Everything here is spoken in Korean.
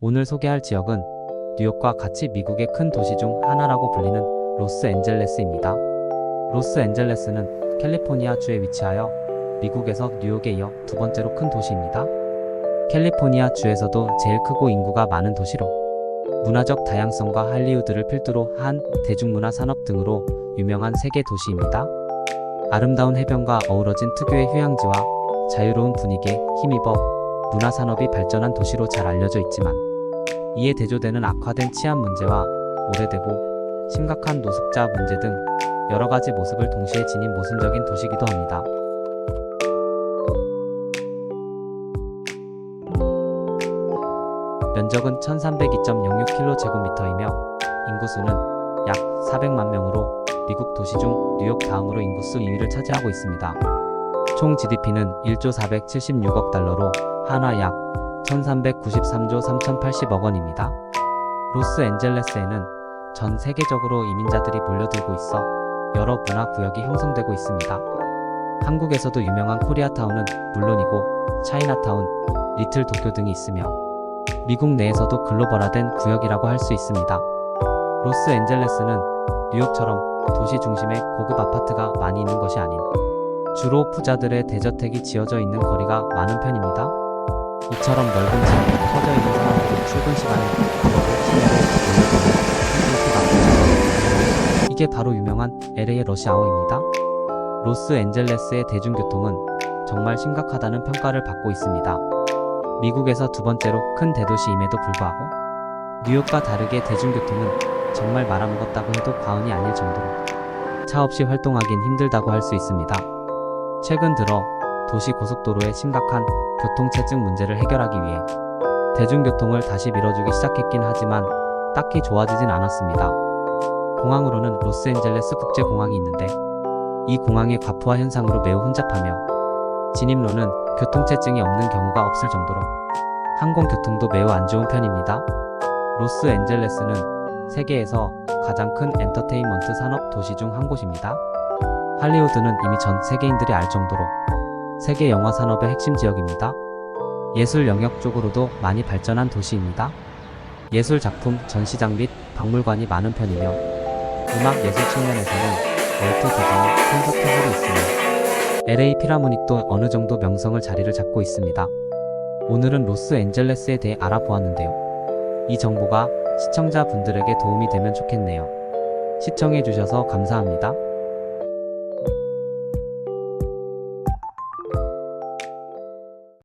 오늘 소개할 지역은 뉴욕과 같이 미국의 큰 도시 중 하나라고 불리는 로스앤젤레스입니다. 로스앤젤레스는 캘리포니아 주에 위치하여 미국에서 뉴욕에 이어 두 번째로 큰 도시입니다. 캘리포니아 주에서도 제일 크고 인구가 많은 도시로 문화적 다양성과 할리우드를 필두로 한 대중문화 산업 등으로 유명한 세계 도시입니다. 아름다운 해변과 어우러진 특유의 휴양지와 자유로운 분위기에 힘입어 문화 산업이 발전한 도시로 잘 알려져 있지만 이에 대조되는 악화된 치안 문제와 오래되고 심각한 노숙자 문제 등 여러 가지 모습을 동시에 지닌 모순적인 도시기도 합니다. 면적은 1302.06km제곱미터이며 인구수는 약 400만 명으로 미국 도시 중 뉴욕 다음으로 인구수 2위를 차지하고 있습니다. 총 GDP는 1조 476억 달러로 한화 약 1393조 3080억 원입니다. 로스앤젤레스에는 전 세계적으로 이민자들이 몰려들고 있어 여러 문화 구역이 형성되고 있습니다. 한국에서도 유명한 코리아타운은 물론이고 차이나타운, 리틀 도쿄 등이 있으며 미국 내에서도 글로벌화된 구역이라고 할 수 있습니다. 로스앤젤레스는 뉴욕처럼 도시 중심에 고급 아파트가 많이 있는 것이 아닌 주로 부자들의 대저택이 지어져 있는 거리가 많은 편입니다. 이처럼 넓은 지역에 퍼져 있는 사람들이 출근 시간에 시내로 몰려드는 큰 이게 바로 유명한 LA의 러시아워입니다. 로스앤젤레스의 대중교통은 정말 심각하다는 평가를 받고 있습니다. 미국에서 두 번째로 큰 대도시임에도 불구하고 뉴욕과 다르게 대중교통은 정말 말아먹었다고 해도 과언이 아닐 정도로 차 없이 활동하긴 힘들다고 할 수 있습니다. 최근 들어 도시 고속도로의 심각한 교통체증 문제를 해결하기 위해 대중교통을 다시 밀어주기 시작했긴 하지만 딱히 좋아지진 않았습니다. 공항으로는 로스앤젤레스 국제공항이 있는데 이 공항의 과부하 현상으로 매우 혼잡하며 진입로는 교통체증이 없는 경우가 없을 정도로 항공교통도 매우 안 좋은 편입니다. 로스앤젤레스는 세계에서 가장 큰 엔터테인먼트 산업 도시 중 한 곳입니다. 할리우드는 이미 전 세계인들이 알 정도로 세계 영화 산업의 핵심 지역입니다. 예술 영역 쪽으로도 많이 발전한 도시입니다. 예술 작품, 전시장 및 박물관이 많은 편이며 음악 예술 측면에서는 월트 디즈니 콘서트 홀이 있으며 LA 피라모닉도 어느 정도 명성을 자리를 잡고 있습니다. 오늘은 로스앤젤레스에 대해 알아보았는데요. 이 정보가 시청자분들에게 도움이 되면 좋겠네요. 시청해주셔서 감사합니다.